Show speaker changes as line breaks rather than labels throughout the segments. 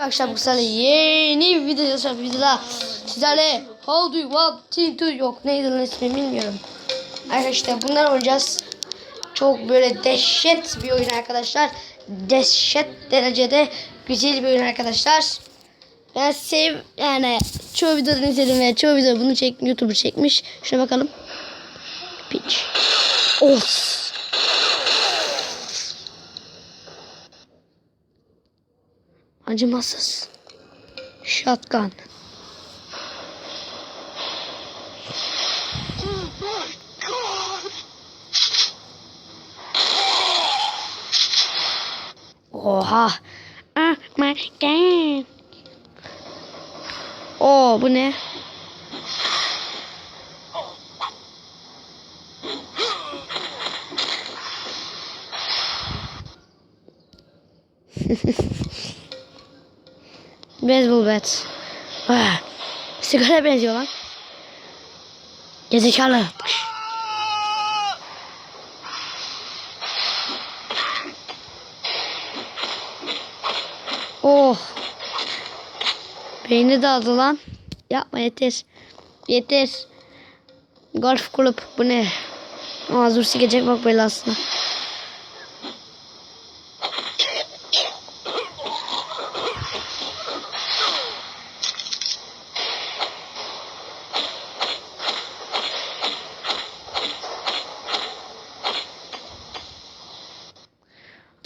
Arkadaşlar bu sene yeni bir video yapacağım videoda sizlerle How do you want to do yok neydi lan ismi bilmiyorum. Arkadaşlar bunlar oynayacağız. Çok böyle dehşet bir oyun arkadaşlar. Dehşet derecede güzel bir oyun arkadaşlar. Ben sev yani çoğu videodan izledim ve çoğu video bunu çek YouTuber çekmiş. Şuna bakalım. Piç. Of. Acımasız. Shotgun. Oha. Oh my god. Oo bu ne? Baseball bat. Ah, sigara benziyor lan. Gezekalı. Oh. Beyni dağıldı lan. Yapma yeter. Yeter. Golf kulüp bu ne? Aa dur sikecek bak belasına.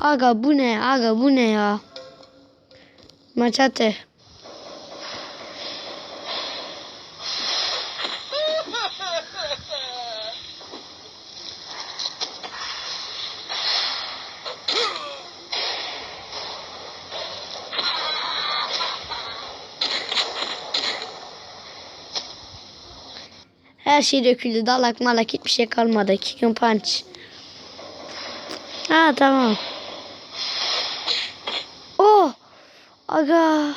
Aga bu ne? Aga bu ne ya? Maçate. Her şey döküldü. Dalak malak hiçbir şey kalmadı. Kick and punch. Ha tamam. Oh! Aga.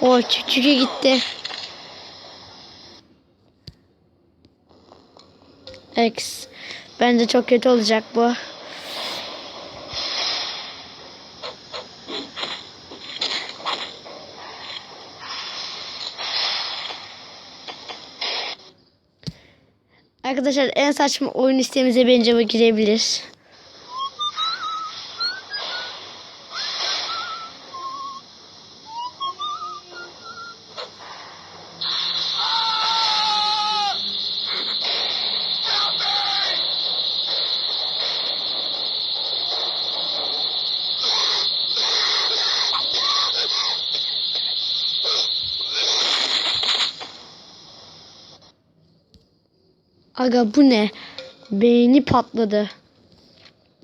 O küçüğe gitti. X. Bence çok kötü olacak bu. Arkadaşlar en saçma oyun isteğimize bence bu girebilir. Aga bu ne? Beyni patladı.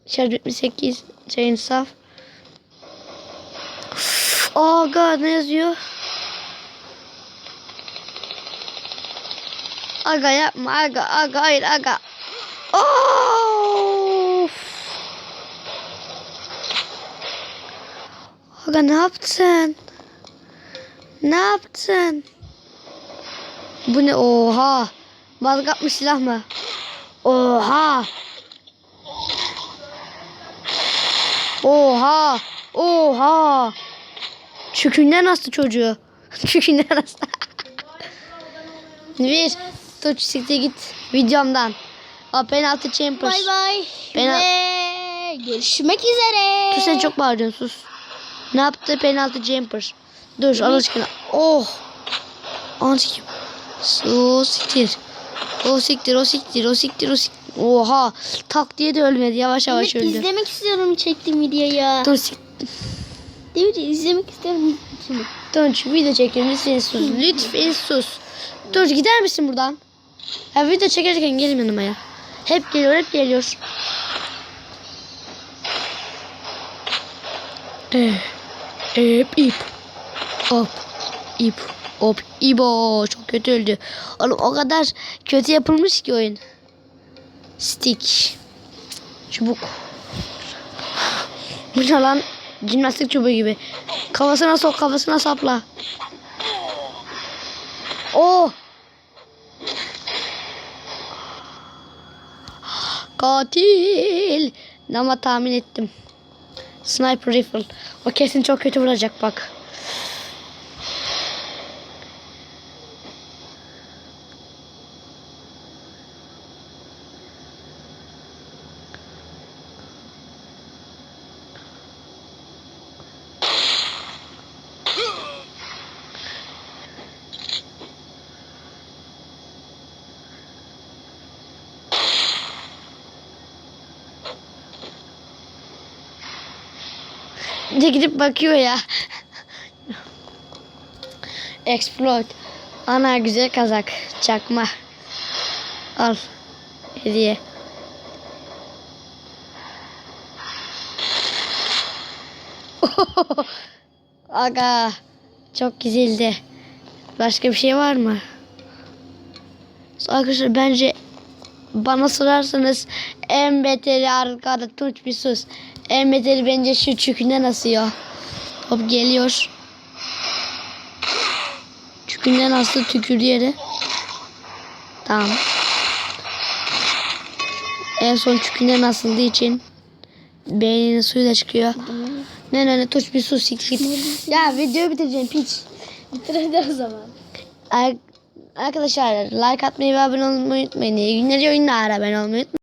Şarj 78 şeyin saf. Aga ne yazıyor? Aga yapma aga aga hayır aga. Of. Aga ne yaptın? Ne yaptın? Bu ne? Oha. Bazgatmış silah mı? Oha. Oha. Oha. Çükünden hasta çocuğu. Çükünden hasta. Bir. Tuç siktir git videomdan. O penaltı chambers.
Bay bay.
Penal-
Ve görüşmek üzere.
Sus sen çok bağırıyorsun sus. Ne yaptı penaltı jumper? Dur Allah aşkına. Oh. Antikim. O siktir. O siktir o siktir o siktir o siktir. Oha. Tak diye de ölmedi. Yavaş yavaş
Evet,
öldü.
izlemek istiyorum çektiğim videoyu.
Dur sik.
Değil mi? İzlemek istiyorum.
Şu video çekiyorum. Lütfen sus. Lütfen sus. Dur gider misin buradan? Ya video çekerken gelin yanıma ya. Hep geliyor hep geliyor. Eh, ip ip. Hop. ip. Hop. İbo. Çok kötü öldü. Oğlum o kadar kötü yapılmış ki oyun. Stick. Çubuk. Bu ne lan? Jimnastik çubuğu gibi. Kafasına sok kafasına sapla. Oh. Katil. Ama tahmin ettim. Sniper rifle. O kesin çok kötü vuracak bak. Bir de gidip bakıyor ya. Exploit. Ana güzel kazak. Çakma. Al. Hediye. Aga. Çok güzeldi. Başka bir şey var mı? Arkadaşlar bence bana sorarsanız en beteri arkada Tunç bir sus. En beteri bence şu çükünden asıyor. Hop geliyor. Çükünden astı tükürdü yere. Tamam. En son çükünden asıldığı için beyninin suyu da çıkıyor. Ne ne ne Tunç bir sus git git. Ya videoyu bitireceğim piç.
Bitir hadi o zaman.
Ar- Arkadaşlar like atmayı ve abone olmayı unutmayın. İyi günler iyi oyunlar abone olmayı unutmayın.